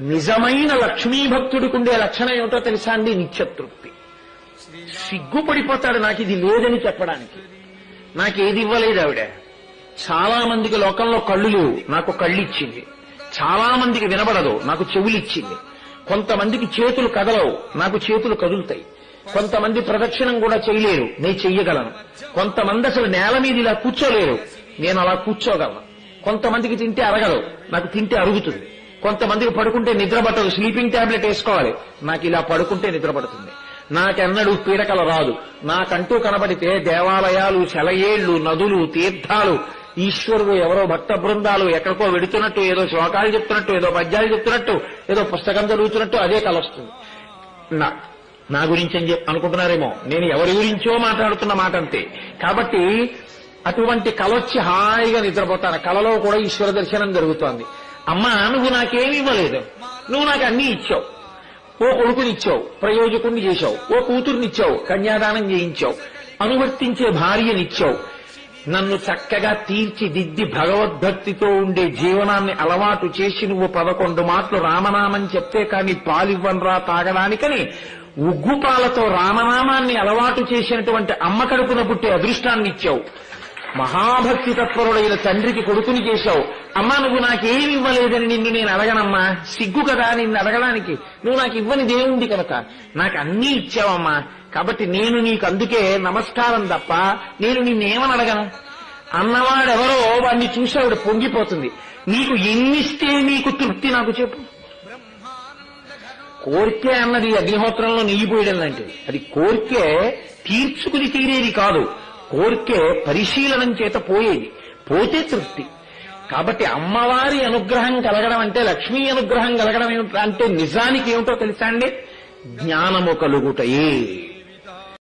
నిజమైన లక్ష్మీ భక్తుడికి ఉండే లక్షణం ఏమిటో తెలుసా అండి? నిత్యతృప్తి. సిగ్గుపడిపోతాడు నాకు ఇది లేదని చెప్పడానికి. నాకు ఏది ఇవ్వలేదు ఆవిడ. చాలా మందికి లోకంలో కళ్ళు లేవు. నాకు కళ్ళు ఇచ్చింది. చాలా మందికి వినబడదు. నాకు చెవులు ఇచ్చింది. కొంతమందికి చేతులు కదలవు. నాకు చేతులు కదులుతాయి. కొంతమంది ప్రదక్షిణం కూడా చేయలేరు. నేను చెయ్యగలను. కొంతమంది అసలు నేల మీద ఇలా కూర్చోలేరు. నేను అలా కూర్చోగలను. కొంతమందికి తింటే అరగదు. నాకు తింటే అరుగుతుంది. కొంతమందికి పడుకుంటే నిద్ర పట్టదు. స్లీపింగ్ టాబ్లెట్ వేసుకోవాలి. నాకు ఇలా పడుకుంటే నిద్ర పడుతుంది. నాకెన్నడూ పీడకల రాదు. నాకంటూ కనబడితే దేవాలయాలు శలయేళ్ళు నదులు తీర్థాలు ఈశ్వరుడు ఎవరో భక్త బృందాలు ఎక్కడికో వెడుతున్నట్టు ఏదో శ్లోకాలు చెప్తున్నట్టు ఏదో పద్యాలు చెప్తున్నట్టు ఏదో పుస్తకం చదువుతున్నట్టు అదే కలొస్తుంది నా నా గురించి అని అనుకుంటున్నారేమో. నేను ఎవరి గురించో మాట్లాడుతున్న మాట అంతే. కాబట్టి అటువంటి కలొచ్చి హాయిగా నిద్రపోతాను. కలలో కూడా ఈశ్వర దర్శనం జరుగుతోంది. అమ్మా నువ్వు నాకేమి ఇవ్వలేదు. నువ్వు నాకు అన్ని ఇచ్చావు. ఓ కొడుకునిచ్చావు ప్రయోజకుడిని చేశావు ఓ కూతుర్నిచ్చావు కన్యాదానం చేయించావు అనువర్తించే భార్యనిచ్చావు. నన్ను చక్కగా తీర్చిదిద్ది భగవద్భక్తితో ఉండే జీవనాన్ని అలవాటు చేసి నువ్వు పదకొండు మాటలు రామనామని చెప్తే కానీ పాలివ్వనరా తాగడానికని ఉగ్గుపాలతో రామనామాన్ని అలవాటు చేసినటువంటి అమ్మ కడుపున పుట్టే అదృష్టాన్ని ఇచ్చావు మహాభక్తి తత్పరుడైన తండ్రికి కొడుకుని చేశావు. అమ్మా నువ్వు నాకేమి ఇవ్వలేదని నిన్ను నేను అడగనమ్మా. సిగ్గు కదా నిన్ను అడగడానికి. నువ్వు నాకు ఇవ్వని దేవుంది కనుక. నాకు అన్నీ ఇచ్చావమ్మా. కాబట్టి నేను నీకు అందుకే నమస్కారం తప్ప నేను నిన్నేమని అడగను? అన్నవాడెవరో వాడిని చూసి ఆవిడ పొంగిపోతుంది. నీకు ఎన్నిస్తే నీకు తృప్తి నాకు చెప్పు. కోరికే అన్నది అగ్నిహోత్రంలో నెయ్యిపోయడం లాంటిది. అది కోరికే తీర్చుకుని తీరేది కాదు. కోరికే పరిశీలనం చేత పోయేది. పోతే తృప్తి. కాబట్టి అమ్మవారి అనుగ్రహం కలగడం అంటే లక్ష్మీ అనుగ్రహం కలగడం ఏమిటో అంటే నిజానికి ఏమిటో తెలుసా అండి? జ్ఞానము కలుగుటయే.